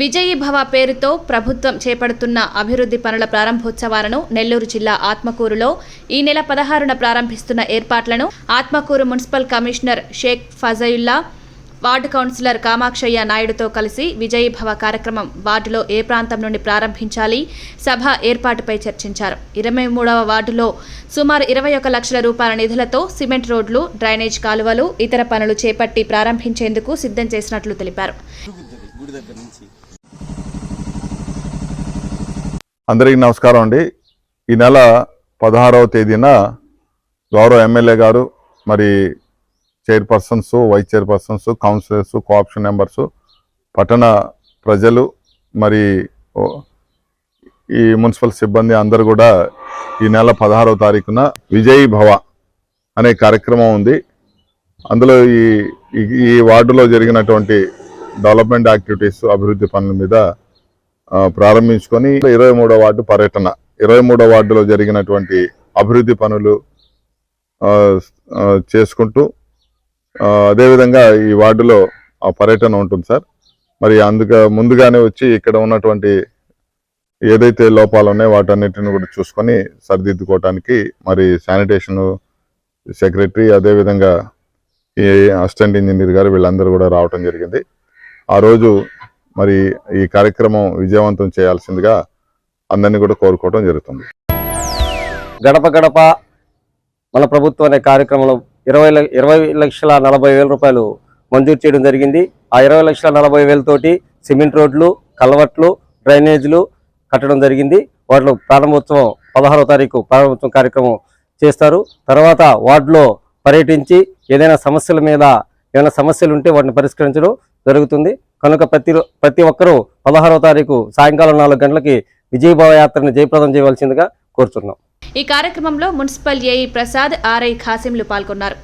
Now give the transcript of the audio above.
విజయీభవ పేరుతో ప్రభుత్వం చేపడుతున్న అభివృద్ధి పనుల ప్రారంభోత్సవాలను నెల్లూరు జిల్లా ఆత్మకూరులో ఈ నెల పదహారున ప్రారంభిస్తున్న ఏర్పాట్లను Atmakur municipal commissioner Sheikh Fazayulla ward councillor Kamakshayya నాయుడుతో కలిసి విజయీభవ కార్యక్రమం వార్డులో ఏ ప్రాంతం నుండి ప్రారంభించాలి సభ ఏర్పాటుపై చర్చించారు. ఇరవై మూడవ వార్డులో సుమారు ఇరవై ఒక లక్షల రూపాయల నిధులతో సిమెంట్ రోడ్లు డ్రైనేజ్ కాలువలు ఇతర పనులు చేపట్టి ప్రారంభించేందుకు సిద్ధం చేసినట్లు తెలిపారు. అందరికీ నమస్కారం అండి. ఈ నెల పదహారవ తేదీన గౌరవ ఎమ్మెల్యే గారు మరి chairpersons vice chairpersons councillors co-option members పట్టణ ప్రజలు మరి ఈ మున్సిపల్ సిబ్బంది అందరూ కూడా ఈ నెల పదహారవ తారీఖున విజయ్ భవ అనే కార్యక్రమం ఉంది. అందులో ఈ ఈ- వార్డులో జరిగినటువంటి డెవలప్మెంట్ యాక్టివిటీస్ అభివృద్ధి పనుల మీద ప్రారంభించుకొని ఇరవై మూడో వార్డు పర్యటన. ఇరవై మూడో వార్డులో జరిగినటువంటి అభివృద్ధి పనులు చేసుకుంటూ అదేవిధంగా ఈ వార్డులో ఆ పర్యటన ఉంటుంది సార్. మరి అందుక ముందుగానే వచ్చి ఇక్కడ ఉన్నటువంటి ఏదైతే లోపాలు ఉన్నాయో వాటన్నిటిని కూడా చూసుకొని సరిదిద్దుకోవటానికి మరి శానిటేషన్ సెక్రటరీ అదేవిధంగా ఈ అసిస్టెంట్ ఇంజనీర్ గారు వీళ్ళందరూ కూడా రావటం జరిగింది. ఆ రోజు మరి ఈ కార్యక్రమం విజయవంతం చేయాల్సిందిగా అందరినీ కూడా కోరుకోవడం జరుగుతుంది. గడప గడప మన ప్రభుత్వం అనే కార్యక్రమంలో ఇరవై ఇరవై లక్షల నలభై వేల రూపాయలు మంజూరు చేయడం జరిగింది. ఆ ఇరవై లక్షల నలభై వేలతోటి సిమెంట్ రోడ్లు కలవట్లు డ్రైనేజీలు కట్టడం జరిగింది. వాటిలో ప్రారంభోత్సవం పదహారో తారీఖు ప్రారంభోత్సవం కార్యక్రమం చేస్తారు. తర్వాత వార్డులో పర్యటించి ఏదైనా సమస్యల మీద ఏమైనా సమస్యలు ఉంటే వాటిని పరిష్కరించడం జరుగుతుంది. కనుక ప్రతి ప్రతి ఒక్కరూ పదహారవ తారీఖు సాయంకాలం నాలుగు గంటలకి విజయభావ యాత్రను జయప్రదం చేయవలసిందిగా కోరుతున్నాం ఈ కార్యక్రమంలో మున్సిపల్ ఏఈ ప్రసాద్ ఆర్ఐ ఖాసింలు పాల్గొన్నారు.